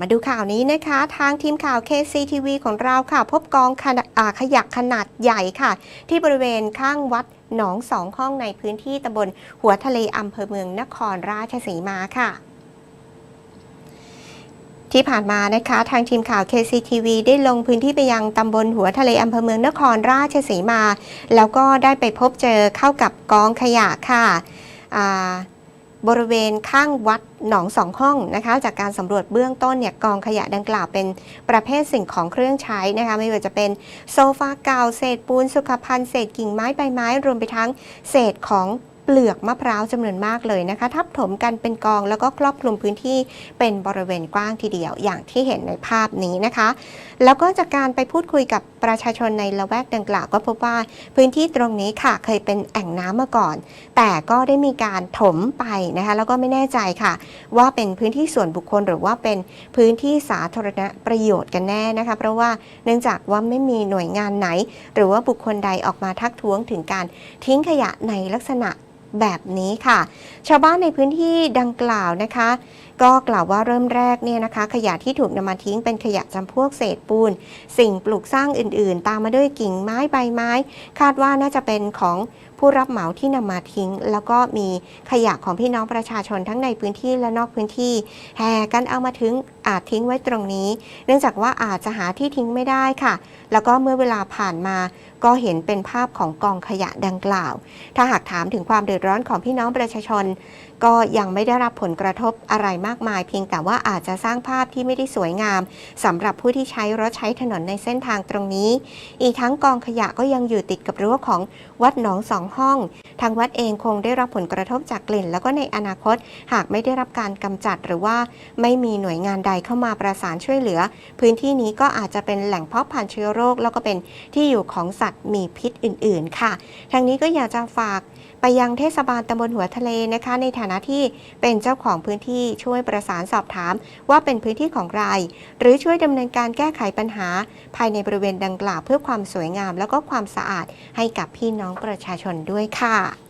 มาดูข่าวนี้นะคะ ทางทีมข่าว KCTV ของเราค่ะ พบกองขอขยะขนาดใหญ่ค่ะ ที่บริเวณข้างวัดหนองสองห้องในพื้นที่ตำบลหัวทะเลอำเภอเมืองนครราชสีมาค่ะที่ผ่านมานะคะทางทีมข่าว KCTV ได้ลงพื้นที่ไปยังตำบลหัวทะเลอำเภอเมืองนครราชสีมา แล้วก็ได้ไปพบเจอเข้ากับกองขยะค่ะ บริเวณข้างวัดหนองสองห้องนะคะ จากการสำรวจเบื้องต้นเนี่ยกองขยะดังกล่าวเป็นประเภทสิ่งของเครื่องใช้นะคะ ไม่ว่าจะเป็นโซฟาเก่าเศษปูนสุขภัณฑ์เศษกิ่งไม้ใบไม้รวมไปทั้งเศษของ เปลือกมะพร้าวจำนวนมากเลยนะคะ ทับถมกันเป็นกองแล้วก็ครอบคลุมพื้นที่เป็นบริเวณกว้างทีเดียวอย่างที่เห็นในภาพนี้นะคะ แล้วก็จากการไปพูดคุยกับประชาชนในละแวกดังกล่าวก็พบว่าพื้นที่ตรงนี้ค่ะเคยเป็นแอ่งน้ำมาก่อน แต่ก็ได้มีการถมไปนะคะ แล้วก็ไม่แน่ใจค่ะ ว่าเป็นพื้นที่ส่วนบุคคลหรือว่าเป็นพื้นที่สาธารณประโยชน์กันแน่นะคะ เพราะว่าเนื่องจากว่าไม่มีหน่วยงานไหน หรือว่าบุคคลใดออกมาทักท้วงถึงการทิ้งขยะในลักษณะ แบบนี้ค่ะ ชาวบ้านในพื้นที่ดังกล่าวนะคะ ก็กล่าวว่าเริ่มแรกเนี่ยนะคะ ขยะที่ถูกนำมาทิ้งเป็นขยะจำพวกเศษปูน สิ่งปลูกสร้างอื่นๆ ตามมาด้วยกิ่งไม้ใบไม้ คาดว่าน่าจะเป็นของผู้รับเหมาที่นำมาทิ้ง แล้วก็มีขยะของพี่น้องประชาชนทั้งในพื้นที่และนอกพื้นที่ แห่กันเอามาถึงอาจทิ้งไว้ตรงนี้ เนื่องจากว่าอาจจะหาที่ทิ้งไม่ได้ค่ะ แล้วก็เมื่อเวลาผ่านมา ก็เห็นเป็นภาพของกองขยะดังกล่าว ถ้าหากถามถึงความเดือดร้อนของพี่น้องประชาชน ก็ยังไม่ได้รับผลกระทบอะไรมากมาย เพียงแต่ว่าอาจจะสร้างภาพที่ไม่ได้สวยงามสำหรับผู้ที่ใช้รถใช้ถนนในเส้นทางตรงนี้ อีกทั้งกองขยะก็ยังอยู่ติดกับรั้วของวัดหนองสองห้อง ทางวัดเองคงได้รับผลกระทบจากกลิ่น แล้วก็ในอนาคตหากไม่ได้รับการกำจัดหรือว่าไม่มีหน่วยงานใดเข้ามาประสานช่วยเหลือ พื้นที่นี้ก็อาจจะเป็นแหล่งเพาะพันธุ์เชื้อโรค แล้วก็เป็นที่อยู่ของสัตว์มีพิษอื่น ๆ ค่ะทางนี้ก็อยากจะฝาก ไปยังเทศบาลตำบลหัวทะเลนะคะ ในฐานะที่เป็นเจ้าของพื้นที่ช่วยประสานสอบถาม ว่าเป็นพื้นที่ของใครหรือช่วยดำเนินการแก้ไขปัญหา ภายในบริเวณดังกล่าวเพื่อความสวยงาม แล้วก็ความสะอาดให้กับพี่น้องประชาชนด้วยค่ะ